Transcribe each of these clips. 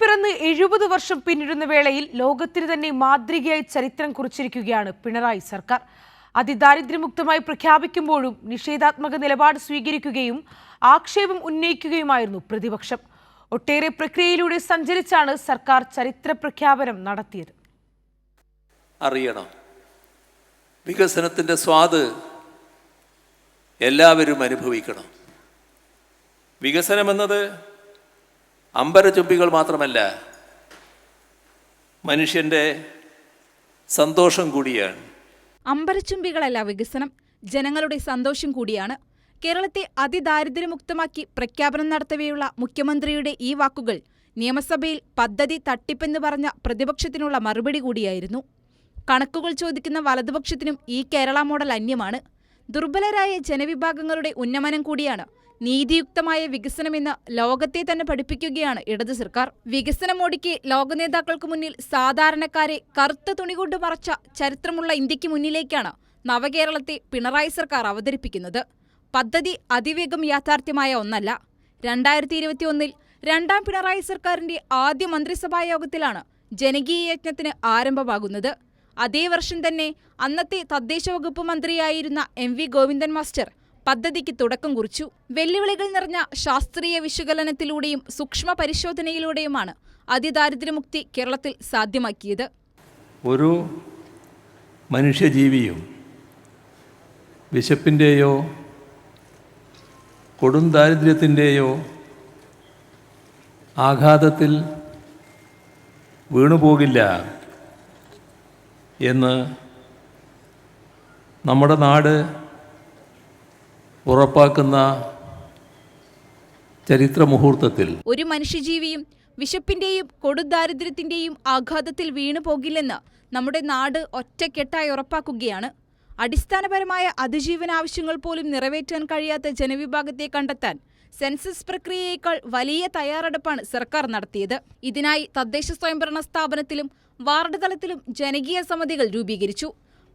പിറന്ന് എഴുപത് വർഷം പിന്നിടുന്ന വേളയിൽ ലോകത്തിന് തന്നെ മാതൃകയായി ചരിത്രം കുറിച്ചിരിക്കുകയാണ് പിണറായി സർക്കാർ. അതിദാരിദ്ര്യമുക്തമായി പ്രഖ്യാപിക്കുമ്പോഴും നിഷേധാത്മക നിലപാട് സ്വീകരിക്കുകയും ആക്ഷേപം ഉന്നയിക്കുകയുമായിരുന്നു പ്രതിപക്ഷം. ഒട്ടേറെ പ്രക്രിയയിലൂടെ സഞ്ചരിച്ചാണ് സർക്കാർ ചരിത്ര പ്രഖ്യാപനം നടത്തിയത്. അറിയണം. വികസനത്തിന്റെ സ്വാദ് എല്ലാവരും അനുഭവിക്കണം. വികസനമെന്നത് അമ്പരചുംബികൾ മാത്രമല്ല മനുഷ്യന്റെ സന്തോഷം കൂടിയാണ്. അമ്പരച്ചുംബികളല്ല വികസനം ജനങ്ങളുടെ സന്തോഷം കൂടിയാണ്. കേരളത്തെ അതിദാരിദ്ര്യമുക്തമാക്കി പ്രഖ്യാപനം നടത്തവെയുള്ള മുഖ്യമന്ത്രിയുടെ ഈ വാക്കുകൾ നിയമസഭയിൽ പദ്ധതി തട്ടിപ്പെന്ന് പറഞ്ഞ പ്രതിപക്ഷത്തിനുള്ള മറുപടി കൂടിയായിരുന്നു. കണക്കുകൾ ചോദിക്കുന്ന വലതുപക്ഷത്തിനും ഈ കേരള മോഡൽ അന്യമാണ്. ദുർബലരായ ജനവിഭാഗങ്ങളുടെ ഉന്നമനം കൂടിയാണ് നീതിയുക്തമായ വികസനമെന്ന് ലോകത്തെ തന്നെ പഠിപ്പിക്കുകയാണ് ഇടതു സർക്കാർ. വികസനമോടിക്ക് ലോകനേതാക്കൾക്ക് മുന്നിൽ സാധാരണക്കാരെ കറുത്ത തുണികൊണ്ട് മറച്ച ചരിത്രമുള്ള ഇന്ത്യയ്ക്ക് മുന്നിലേക്കാണ് നവകേരളത്തെ പിണറായി സർക്കാർ അവതരിപ്പിക്കുന്നത്. പദ്ധതി അതിവേഗം യാഥാർത്ഥ്യമായ ഒന്നല്ല. രണ്ടായിരത്തി ഇരുപത്തിയൊന്നിൽ രണ്ടാം പിണറായി സർക്കാരിന്റെ ആദ്യ മന്ത്രിസഭാ യോഗത്തിലാണ് ജനകീയ യജ്ഞത്തിന് ആരംഭമാകുന്നത്. അതേ വർഷം തന്നെ അന്നത്തെ തദ്ദേശ വകുപ്പ് മന്ത്രിയായിരുന്ന എം വി ഗോവിന്ദൻ മാസ്റ്റർ പദ്ധതിക്ക് തുടക്കം കുറിച്ചു. വെല്ലുവിളികൾ നിറഞ്ഞ ശാസ്ത്രീയ വിശകലനത്തിലൂടെയും സൂക്ഷ്മ പരിശോധനയിലൂടെയുമാണ് അതിദാരിദ്ര്യമുക്തി കേരളത്തിൽ സാധ്യമാക്കിയത്. ഒരു മനുഷ്യജീവിയും വിശപ്പിന്റെയോ കൊടും ദാരിദ്ര്യത്തിന്റെയോ ആഘാതത്തിൽ വീണുപോകില്ല. എന്ന് നമ്മുടെ നാട് ഉറപ്പാക്കുന്ന ചരിത്ര മുഹൂർത്തത്തിൽ ഒരു മനുഷ്യജീവിയും വിശപ്പിന്റെയും കൊടുദാരിദ്ര്യത്തിന്റെയും ആഘാതത്തിൽ വീണു പോകില്ലെന്ന് നമ്മുടെ നാട് ഒറ്റക്കെട്ടായി ഉറപ്പാക്കുകയാണ്. അടിസ്ഥാനപരമായ അതിജീവന ആവശ്യങ്ങൾ പോലും നിറവേറ്റാൻ കഴിയാത്ത ജനവിഭാഗത്തെ കണ്ടെത്താൻ സെൻസസ് പ്രക്രിയയേക്കാൾ വലിയ തയ്യാറെടുപ്പാണ് സർക്കാർ നടത്തിയത്. ഇതിനായി തദ്ദേശ സ്വയംഭരണ സ്ഥാപനത്തിലും വാർഡ് തലത്തിലും ജനകീയ സമിതികൾ രൂപീകരിച്ചു.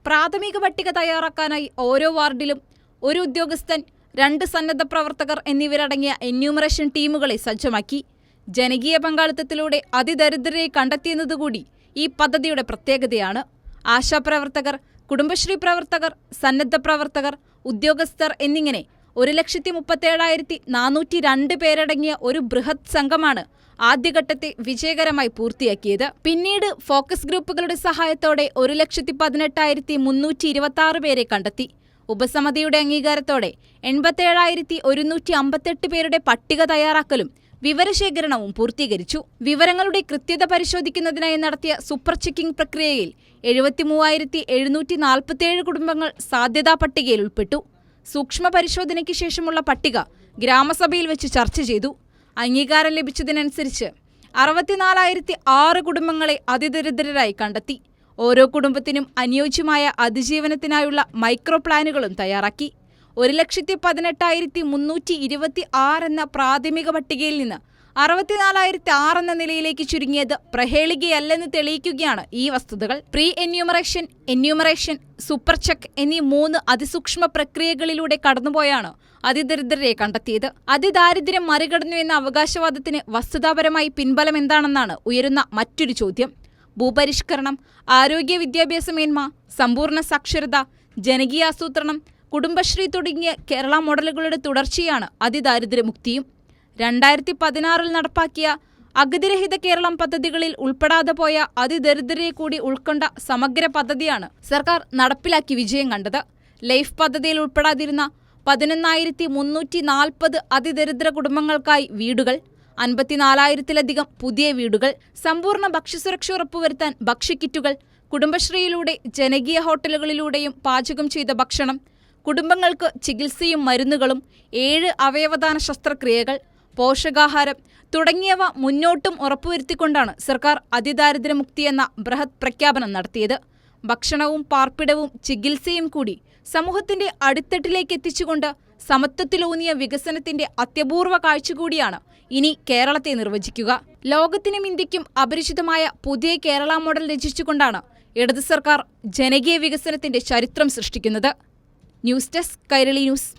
പ്രാഥമിക പട്ടിക തയ്യാറാക്കാനായി ഓരോ വാർഡിലും ഒരു ഉദ്യോഗസ്ഥൻ രണ്ട് സന്നദ്ധ പ്രവർത്തകർ എന്നിവരടങ്ങിയ എന്യൂമറേഷൻ ടീമുകളെ സജ്ജമാക്കി. ജനകീയ പങ്കാളിത്തത്തിലൂടെ അതിദരിദ്രരെ കണ്ടെത്തിയെന്നതുകൂടി ഈ പദ്ധതിയുടെ പ്രത്യേകതയാണ്. ആശാപ്രവർത്തകർ കുടുംബശ്രീ പ്രവർത്തകർ സന്നദ്ധ പ്രവർത്തകർ ഉദ്യോഗസ്ഥർ എന്നിങ്ങനെ ഒരു ലക്ഷത്തി മുപ്പത്തേഴായിരത്തി നാനൂറ്റി രണ്ട് പേരടങ്ങിയ ഒരു ബൃഹത് സംഘമാണ് ആദ്യഘട്ടത്തെ വിജയകരമായി പൂർത്തിയാക്കിയത്. പിന്നീട് ഫോക്കസ് ഗ്രൂപ്പുകളുടെ സഹായത്തോടെ ഒരു ലക്ഷത്തി പതിനെട്ടായിരത്തി മുന്നൂറ്റി ഇരുപത്തി ആറ് പേരെ കണ്ടെത്തി. ഉപസമിതിയുടെ അംഗീകാരത്തോടെ എൺപത്തേഴായിരത്തി ഒരുന്നൂറ്റി അമ്പത്തെട്ട് പേരുടെ പട്ടിക തയ്യാറാക്കലും വിവരശേഖരണവും പൂർത്തീകരിച്ചു. വിവരങ്ങളുടെ കൃത്യത പരിശോധിക്കുന്നതിനായി നടത്തിയ സൂപ്പർ ചെക്കിംഗ് പ്രക്രിയയിൽ എഴുപത്തിമൂവായിരത്തി എഴുന്നൂറ്റി നാൽപ്പത്തിയേഴ് കുടുംബങ്ങൾ സാധ്യതാ പട്ടികയിൽ ഉൾപ്പെട്ടു. സൂക്ഷ്മ പരിശോധനയ്ക്ക് ശേഷമുള്ള പട്ടിക ഗ്രാമസഭയിൽ വെച്ച് ചർച്ച ചെയ്തു. അംഗീകാരം ലഭിച്ചതിനനുസരിച്ച് അറുപത്തിനാലായിരത്തി ആറ് കുടുംബങ്ങളെ അതിദരിദ്രരായി കണ്ടെത്തി. ഓരോ കുടുംബത്തിനും അനുയോജ്യമായ അതിജീവനത്തിനായുള്ള മൈക്രോ പ്ലാനുകളും തയ്യാറാക്കി. ഒരു ലക്ഷത്തി പതിനെട്ടായിരത്തി മുന്നൂറ്റി ഇരുപത്തി ആറ് എന്ന പ്രാഥമിക പട്ടികയിൽ നിന്ന് അറുപത്തിനാലായിരത്തി ആറ് എന്ന നിലയിലേക്ക് ചുരുങ്ങിയത് പ്രഹേളികയല്ലെന്ന് തെളിയിക്കുകയാണ് ഈ വസ്തുതകൾ. Pre enumeration enumeration super check എന്നീ മൂന്ന് അതിസൂക്ഷ്മ പ്രക്രിയകളിലൂടെ കടന്നുപോയാണ് അതിദരിദ്രരെ കണ്ടെത്തിയത്. അതിദാരിദ്ര്യം മറികടന്നു എന്ന അവകാശവാദത്തിന് വസ്തുതാപരമായി പിൻബലം എന്താണെന്നാണ് ഉയരുന്ന മറ്റൊരു ചോദ്യം. ഭൂപരിഷ്കരണം ആരോഗ്യ വിദ്യാഭ്യാസ മേന്മ സമ്പൂർണ സാക്ഷരത ജനകീയാസൂത്രണം കുടുംബശ്രീ തുടങ്ങിയ കേരള മോഡലുകളുടെ തുടർച്ചയാണ് അതിദാരിദ്ര്യമുക്തിയും. രണ്ടായിരത്തി പതിനാറിൽ നടപ്പാക്കിയ അഗതിരഹിത കേരളം പദ്ധതികളിൽ ഉൾപ്പെടാതെ പോയ അതിദരിദ്രരെ കൂടി ഉൾക്കൊണ്ട സമഗ്ര പദ്ധതിയാണ് സർക്കാർ നടപ്പിലാക്കി വിജയം കണ്ടത്. ലൈഫ് പദ്ധതിയിൽ ഉൾപ്പെടാതിരുന്ന പതിനൊന്നായിരത്തി മുന്നൂറ്റി നാൽപ്പത് അതിദരിദ്ര കുടുംബങ്ങൾക്കായി വീടുകൾ അൻപത്തിനാലായിരത്തിലധികം പുതിയ വീടുകൾ സമ്പൂർണ ഭക്ഷ്യസുരക്ഷ ഉറപ്പുവരുത്താൻ ഭക്ഷ്യക്കിറ്റുകൾ കുടുംബശ്രീയിലൂടെ ജനകീയ ഹോട്ടലുകളിലൂടെയും പാചകം ചെയ്ത ഭക്ഷണം കുടുംബങ്ങൾക്ക് ചികിത്സയും മരുന്നുകളും ഏഴ് അവയവദാന ശസ്ത്രക്രിയകൾ പോഷകാഹാരം തുടങ്ങിയവ മുന്നോട്ടും ഉറപ്പുവരുത്തിക്കൊണ്ടാണ് സർക്കാർ അതിദാരിദ്ര്യമുക്തി എന്ന ബൃഹത് പ്രഖ്യാപനം നടത്തിയത്. ഭക്ഷണവും പാർപ്പിടവും ചികിത്സയും കൂടി സമൂഹത്തിന്റെ അടിത്തട്ടിലേക്ക് എത്തിച്ചുകൊണ്ട് സമത്വത്തിലൂന്നിയ വികസനത്തിന്റെ അത്യപൂർവ കാഴ്ച കൂടിയാണ് ഇനി കേരളത്തെ നിർവചിക്കുക. ലോകത്തിനും ഇന്ത്യക്കും അപരിചിതമായ പുതിയ കേരള മോഡൽ രചിച്ചുകൊണ്ടാണ് ഇടത് സർക്കാർ ജനകീയ വികസനത്തിന്റെ ചരിത്രം സൃഷ്ടിക്കുന്നത്. News desk Kairali news.